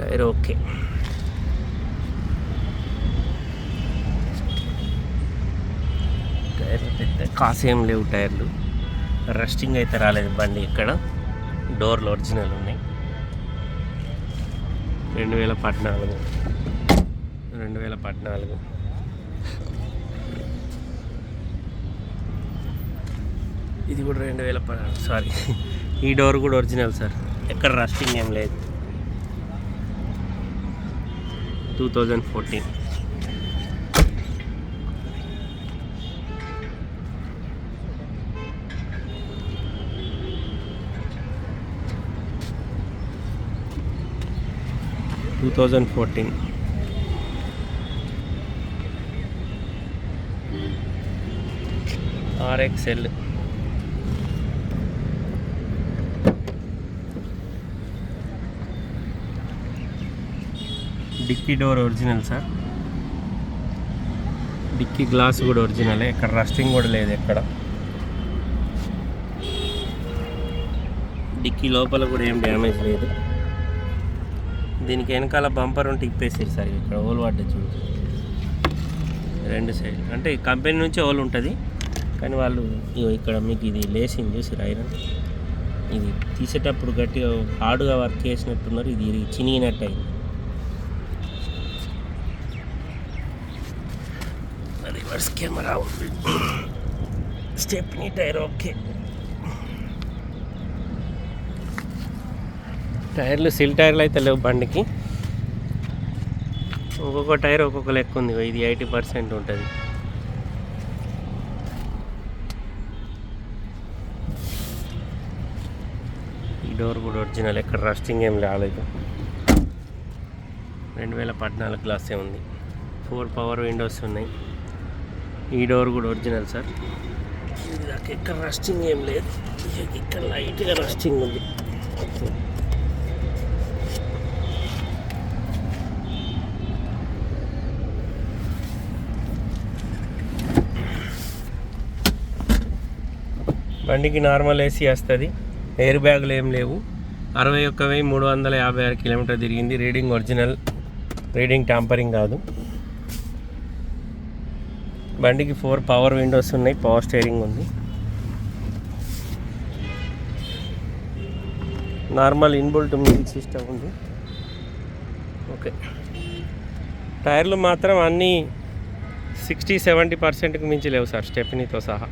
Tyre okay tyre పెద్ద కాసేం లేవు టైర్లు. రస్టింగ్ అయితే రాలేదు బండి ఇక్కడ. డోర్లు ఒరిజినల్ ఉన్నాయి. రెండు వేల పద్నాలుగు. రెండు వేల పద్నాలుగు. ఇది కూడా రెండు వేల పద్నాలుగు. సారీ ఈ డోర్ కూడా ఒరిజినల్ సార్ ఎక్కడ రస్టింగ్ ఏం లేదు. 2014. Two thousand fourteen. RXL dicky door original sir. Dicky glass కూడా ఒరిజినలే ఇక్కడ రస్టింగ్ కూడా లేదు ఎక్కడ. డిక్కీ లోపల కూడా ఏం డ్యామేజ్ లేదు. దీనికి వెనకాల బంపర్ ఉంటే ఇప్పేసారు సార్ ఇక్కడ ఓల్ పడ్డది చూడు రెండు సైడ్ అంటే కంపెనీ నుంచి ఓల్ ఉంటుంది. కానీ వాళ్ళు ఇగో ఇక్కడ మీకు ఇది లేసింది చూసారు ఐరన్? ఇది తీసేటప్పుడు గట్టిగా హార్డ్గా వర్క్ చేసినట్టున్నారు ఇది ఇది చినిగినట్టు అయింది రివర్స్ కెమెరా ఉంది స్టెప్నీ టైర్ ఓకే టైర్లు సిల్ టైర్లు అయితే లేవు బండికి. ఒక్కొక్క టైర్ ఒక్కొక్క లెక్క ఉంది. ఇది ఎయిటీ పర్సెంట్ ఉంటుంది. ఈ డోర్ కూడా ఒరిజినల్ ఎక్కడ రస్టింగ్ ఏం రాలేదు. రెండు వేల పద్నాలుగు గ్లాసే ఉంది. ఫోర్ పవర్ విండోస్ ఉన్నాయి. ఈ డోర్ కూడా ఒరిజినల్ సార్ ఇది దాకా ఎక్కడ రస్టింగ్ ఏం లేదు. ఇక్కడ లైట్గా రస్టింగ్ ఉంది. బండికి నార్మల్ ఏసీ వస్తుంది. ఎయిర్ బ్యాగులు ఏం లేవు. అరవై ఒక్క వెయ్యి మూడు వందల యాభై ఆరు కిలోమీటర్ తిరిగింది. రీడింగ్ ఒరిజినల్ రీడింగ్ ట్యాంపరింగ్ కాదు. బండికి ఫోర్ పవర్ విండోస్ ఉన్నాయి పవర్ స్టీరింగ్ ఉంది. నార్మల్ ఇన్బుల్ట్ మ్యూజిక్ సిస్టమ్ ఉంది. ఓకే టైర్లు మాత్రం అన్నీ సిక్స్టీ సెవెంటీ పర్సెంట్కి మించి లేవు సార్ స్టెఫినీతో సహా.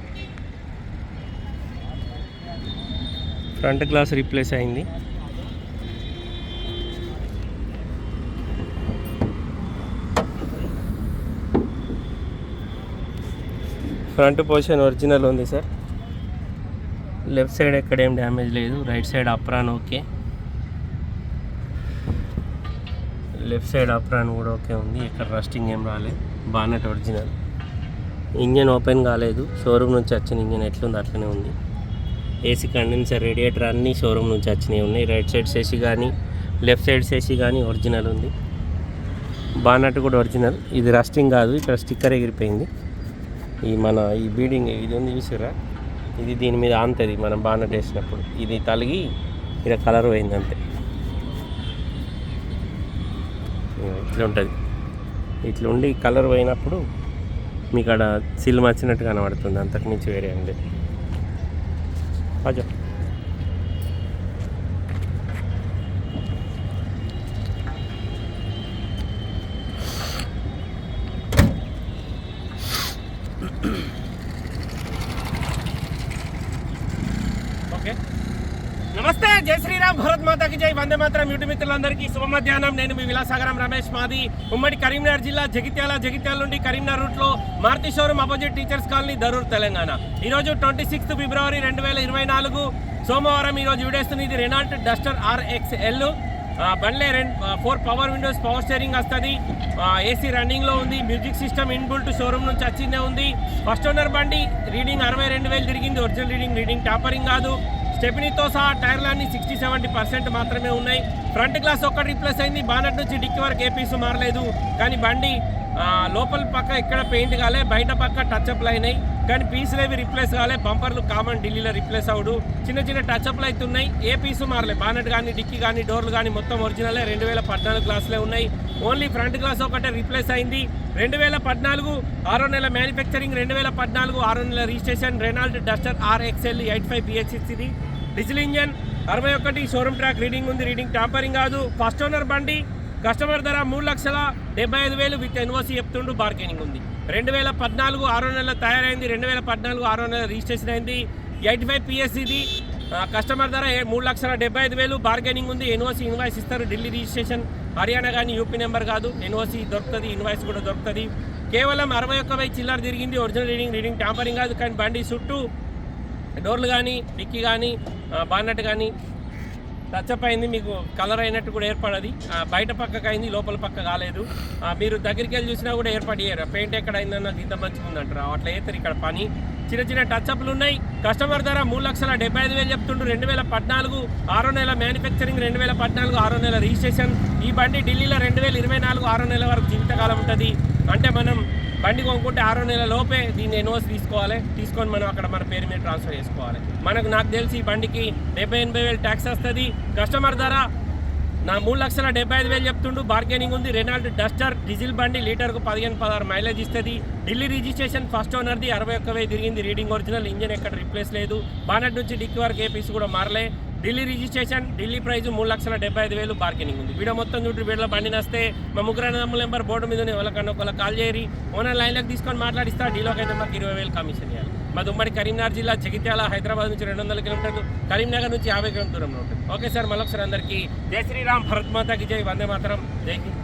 ఫ్రంట్ గ్లాస్ రీప్లేస్ అయింది. ఫ్రంట్ పొజిషన్ ఒరిజినల్ ఉంది సార్. లెఫ్ట్ సైడ్ ఎక్కడ ఏం డ్యామేజ్ లేదు. Right side apron okay. Left side apron కూడా ఓకే ఉంది. ఇక్కడ రస్టింగ్ ఏం రాలేదు బానెట్ ఒరిజినల్. ఇంజన్ ఓపెన్ కాలేదు. షోరూమ్ నుంచి వచ్చిన ఇంజన్ ఎట్లుంది అట్లనే ఉంది. ఏసీ కండెన్సర్ రేడియేటర్ అన్నీ షోరూమ్ నుంచి వచ్చినవి ఉన్నాయి. రైట్ సైడ్ ఏసీ కానీ లెఫ్ట్ సైడ్ ఏసీ కానీ ఒరిజినల్ ఉంది. బానట్ కూడా ఒరిజినల్. ఇది రస్టింగ్ కాదు. ఇక్కడ స్టిక్కర్ ఎగిరిపోయింది. ఈ మన ఈ బీడింగ్ ఇది ఉంది చూసారా ఇది దీని మీద అంతది మనం బాగా వేసినప్పుడు. ఇది తలిగి ఇక్కడ కలర్ పోయింది అంతే. ఇట్లా ఉంటుంది. ఇట్లా ఉండి కలర్ పోయినప్పుడు మీకు అక్కడ సిల్ వచ్చినట్టు కనబడుతుంది అంతకుమించి వేరే అండి అజో ఓకే నమస్తే జై శ్రీరామ్ భరత్ మాతాకి జై. వందే మాత్రం యూటి మిత్రులందరికీ శుభ మధ్యాహ్నం. నేను మీ విలాసాగరం రమేష్ మాది. ఉమ్మడి కరీంనగర్ జిల్లా జగిత్యాల జగిత్యాల నుండి కరీంనగర్ రూట్లో Maruti showroom opposite teachers colony Darur Telangana. ఈరోజు ట్వంటీ సిక్స్త్ ఫిబ్రవరి రెండు వేల ఇరవై నాలుగు సోమవారం ఈరోజు వీడేస్తుంది ఇది రెనాల్ట్ డస్టర్ ఆర్ఎక్స్ ఎల్ బండ్లే రెండు four power windows power steering వస్తుంది. ఏసీ రన్నింగ్లో ఉంది. మ్యూజిక్ సిస్టమ్ ఇన్బుల్ట్ షోరూమ్ నుంచి వచ్చిందే ఉంది. ఫస్ట్ ఓనర్ బండి రీడింగ్ అరవై రెండు వేలు తిరిగింది. ఒరిజినల్ రీడింగ్ రీడింగ్ టాపరింగ్ కాదు. స్టెపినీతో సహా టైర్లన్నీ సిక్స్టీ సెవెంటీ పర్సెంట్ మాత్రమే ఉన్నాయి. ఫ్రంట్ గ్లాస్ ఒక్కటి రీప్లేస్ అయింది. బానట్ నుంచి డిక్కి వరకు ఏ పీసు మారలేదు. కానీ బండి లోపల పక్క ఎక్కడ పెయింట్ కాలే బయట పక్క టచ్అప్లు అయినాయి. కానీ పీసులు ఏవి రిప్లేస్ కాలే. బంపర్లు కామన్ ఢిల్లీలో రిప్లేస్ అవుడు. చిన్న చిన్న టచ్అప్లు అయితే అవుతున్నాయి ఏ పీసు మారలే. బానట్ కానీ డిక్కీ కానీ డోర్లు కానీ మొత్తం ఒరిజినలే రెండు వేల పద్నాలుగు గ్లాసులే ఉన్నాయి. ఓన్లీ ఫ్రంట్ గ్లాస్ ఒకటే రిప్లేస్ అయింది. రెండు వేల పద్నాలుగు ఆరో నెల మ్యానుఫ్యాక్చరింగ్ రెండు వేల పద్నాలుగు ఆరో నెల registration Renault Duster RXL eight five BHS ఇది డీజిల్ ఇంజన్ అరవై ఒకటి షోరూమ్ ట్రాక్ రీడింగ్ ఉంది రీడింగ్ టాంపరింగ్ కాదు. ఫస్ట్ ఓనర్ బండి కస్టమర్ ధర మూడు లక్షల డెబ్బై ఐదు వేలు విత్ ఎన్ఓసి చెప్తుండు బార్గెనింగ్ ఉంది. రెండు వేల పద్నాలుగు ఆరో నెలల తయారైంది రెండు వేల పద్నాలుగు ఆరో నెల రిజిస్ట్రేషన్ అయింది. ఎయిట్ ఫైవ్ పిఎస్సిది కస్టమర్ ధర మూడు లక్షల డెబ్బై ఐదు వేలు బార్గెనింగ్ ఉంది. ఎన్ఓసి ఇన్వాయిస్ ఇస్తారు ఢిల్లీ రిజిస్ట్రేషన్. హర్యానా కానీ యూపీ నెంబర్ కాదు ఎన్ఓసి దొరుకుతుంది ఇన్వాయిస్ కూడా దొరుకుతుంది. కేవలం అరవై ఒక్క వెయ్యి చిల్లర తిరిగింది ఒరిజినల్ రీడింగ్ రీడింగ్ టాంపరింగ్ కాదు కానీ బండి చుట్టూ డోర్లు కానీ డిక్కీ కానీ బాన్నట్ కానీ టచ్అప్ అయింది మీకు కలర్ అయినట్టు కూడా ఏర్పడది. బయట పక్కకు అయింది లోపల పక్క కాలేదు. మీరు దగ్గరికి వెళ్ళి చూసినా కూడా ఏర్పడియారు పెయింట్ ఎక్కడ అయిందన్న ఇంత మంచిగా అట్లా వేస్తారు ఇక్కడ పని. చిన్న చిన్న టచ్అప్లు ఉన్నాయి. కస్టమర్ ధర మూడు లక్షల డెబ్బై ఐదు వేలు చెప్తుండ్రు రెండు వేల పద్నాలుగు ఆరో నెల మ్యానుఫ్యాక్చరింగ్ రెండు వేల పద్నాలుగు ఆరో నెల రిజిస్ట్రేషన్. ఈ బండి ఢిల్లీలో రెండు వేల ఇరవై నాలుగు ఆరో నెల వరకు జీవితకాలం ఉంటుంది. అంటే మనం బండి కొనుక్కుంటే ఆరో నెల లోపే దీన్ని ఎన్ఓస్ తీసుకోవాలి. తీసుకొని మనం అక్కడ మన పేరు మీద ట్రాన్స్ఫర్ చేసుకోవాలి. మనకు నాకు తెలిసి ఈ బండికి డెబ్బై ఎనభై వేలు ట్యాక్స్ వస్తుంది. కస్టమర్ ధర నా మూడు లక్షల డెబ్బై ఐదు వేలు చెప్తుండు. బార్గెనింగ్ ఉంది. రెనాల్డ్ డస్టర్ డీజిల్ బండి లీటర్కు పదిహేను పదహారు మైలేజ్ ఇస్తుంది. ఢిల్లీ రిజిస్ట్రేషన్ ఫస్ట్ ఓనర్ది అరవై ఒక్క వేలు తిరిగింది. రీడింగ్ ఒరిజినల్ ఇంజన్ ఎక్కడ రిప్లేస్ లేదు. బానట్ నుంచి డిక్కి వరకు ఏ పీస్ కూడా మారలే. ఢిల్లీ రిజిస్ట్రేషన్ ఢిల్లీ ప్రైజ్ మూడు లక్షల డెబ్బై ఐదు వేలు బార్గెనింగ్ ఉంది. వీడియో మొత్తం చూడు వీడిలో బండి నస్తే మా ముగ్గురు అన్నదమ్ముల నెంబర్ బోర్డు మీద ఎవరికన్నా ఒకళ్ళ కాల్ చేయరి ఓనర్ లైన్లోకి తీసుకొని మాట్లాడిస్తా డీలోకి అయితే మాకు ఇరవై వేలు కమిషన్ ఇవ్వాలి మా ఉమ్మడి కరీంనగర్ జిల్లా జగిత్యాల హైదరాబాద్ నుంచి రెండు వందల కిలోమీటర్లు కరీంనగర్ నుంచి యాభై కిలోమీటర్ దూరంలో ఉంటుంది. ఓకే సార్ మళ్ళొకసారి అందరికీ జై శ్రీరామ్ భరత్ మాతాకి జై వందే మాతరం జై హింద్.